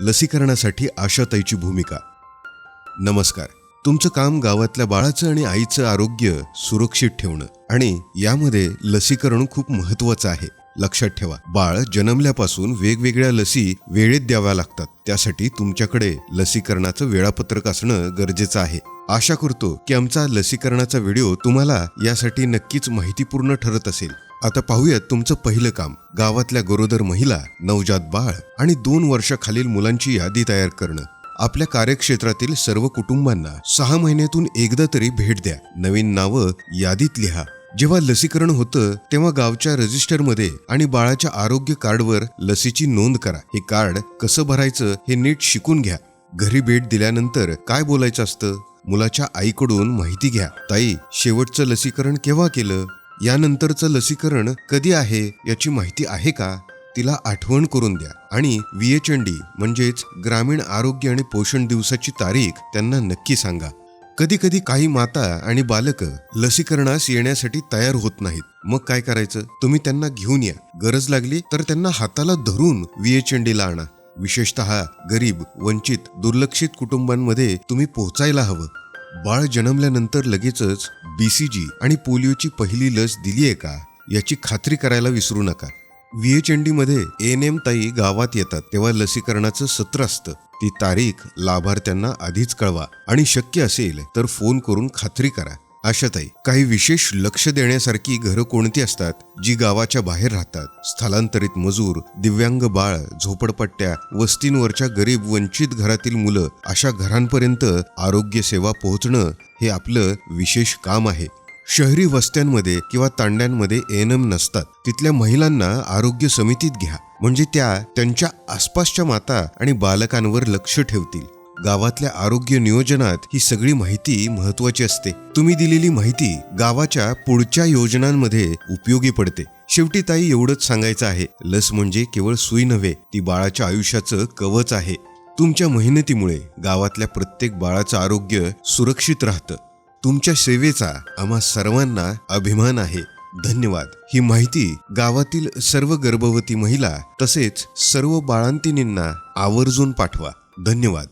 लसीकरणासाठी आशाताईची भूमिका. नमस्कार. तुमचं काम गावातल्या बाळाचं आणि आईचं आरोग्य सुरक्षित ठेवणं आणि यामध्ये लसीकरण खूप महत्वाचं आहे. लक्षात ठेवा बाळ जन्मल्यापासून वेगवेगळ्या लसी वेळेत द्याव्या लागतात. त्यासाठी तुमच्याकडे लसीकरणाचं वेळापत्रक असणं गरजेचं आहे. आशा करतो की आमचा लसीकरणाचा व्हिडिओ तुम्हाला यासाठी नक्कीच माहितीपूर्ण ठरत असेल. आता पाहूयात तुमचं पहिलं काम. गावातल्या गरोदर महिला नवजात बाळ आणि दोन वर्षाखालील मुलांची यादी तयार करणं. आपल्या कार्यक्षेत्रातील सर्व कुटुंबांना सहा महिन्यातून एकदा तरी भेट द्या. नवीन नावं यादीत लिहा. जेव्हा लसीकरण होतं तेव्हा गावच्या रजिस्टरमध्ये आणि बाळाच्या आरोग्य कार्डवर लसीची नोंद करा. हे कार्ड कसं भरायचं हे नीट शिकून घ्या. घरी भेट दिल्यानंतर काय बोलायचं असतं? मुलाच्या आईकडून माहिती घ्या. ताई शेवटचं लसीकरण केव्हा केलं? यानंतरचं लसीकरण कधी आहे याची माहिती आहे का? तिला आठवण करून द्या. आणि व्हीएचएनडी म्हणजेच ग्रामीण आरोग्य आणि पोषण दिवसाची तारीख त्यांना नक्की सांगा. कधी कधी काही माता आणि बालक लसीकरणास येण्यासाठी तयार होत नाहीत. मग काय करायचं? तुम्ही त्यांना घेऊन या. गरज लागली तर त्यांना हाताला धरून व्हीएचएनडीला आणा. विशेषतः गरीब वंचित दुर्लक्षित कुटुंबांमध्ये तुम्ही पोहोचायला हवं. बाळ जन्मल्यानंतर लगेचच बीसीजी आणि पोलिओची पहिली लस दिली आहे का याची खात्री करायला विसरू नका. व्हीएचएनडीमध्ये एन एम ताई गावात येतात तेव्हा लसीकरणाचं सत्र असतं. ती तारीख लाभार्थ्यांना आधीच कळवा. आणि शक्य असेल तर फोन करून खात्री करा. आशाताई काही विशेष लक्ष देण्यासारखी घरं कोणती असतात जी गावाच्या बाहेर राहतात? स्थलांतरित मजूर दिव्यांग बाळ झोपडपट्ट्या वस्तींवरच्या गरीब वंचित घरातील मुलं अशा घरांपर्यंत आरोग्य सेवा पोहोचणं हे आपलं विशेष काम आहे. शहरी वस्त्यांमध्ये किंवा तांड्यांमध्ये एनम नसतात. तिथल्या महिलांना आरोग्य समितीत घ्या. म्हणजे त्या त्यांच्या आसपासच्या माता आणि बालकांवर लक्ष ठेवतील. गावातल्या आरोग्य नियोजनात ही सगळी माहिती महत्वाची असते. तुम्ही दिलेली माहिती गावाच्या पुढच्या योजनांमध्ये उपयोगी पडते. शेवटी ताई एवढंच सांगायचं आहे. लस म्हणजे केवळ सुई नव्हे ती बाळाच्या आयुष्याचं कवच आहे. तुमच्या मेहनतीमुळे गावातल्या प्रत्येक बाळाचं आरोग्य सुरक्षित राहतं. तुमच्या सेवेचा आम्हा सर्वांना अभिमान आहे. धन्यवाद. ही माहिती गावातील सर्व गर्भवती महिला तसेच सर्व बाळांतिनींना आवर्जून पाठवा. धन्यवाद.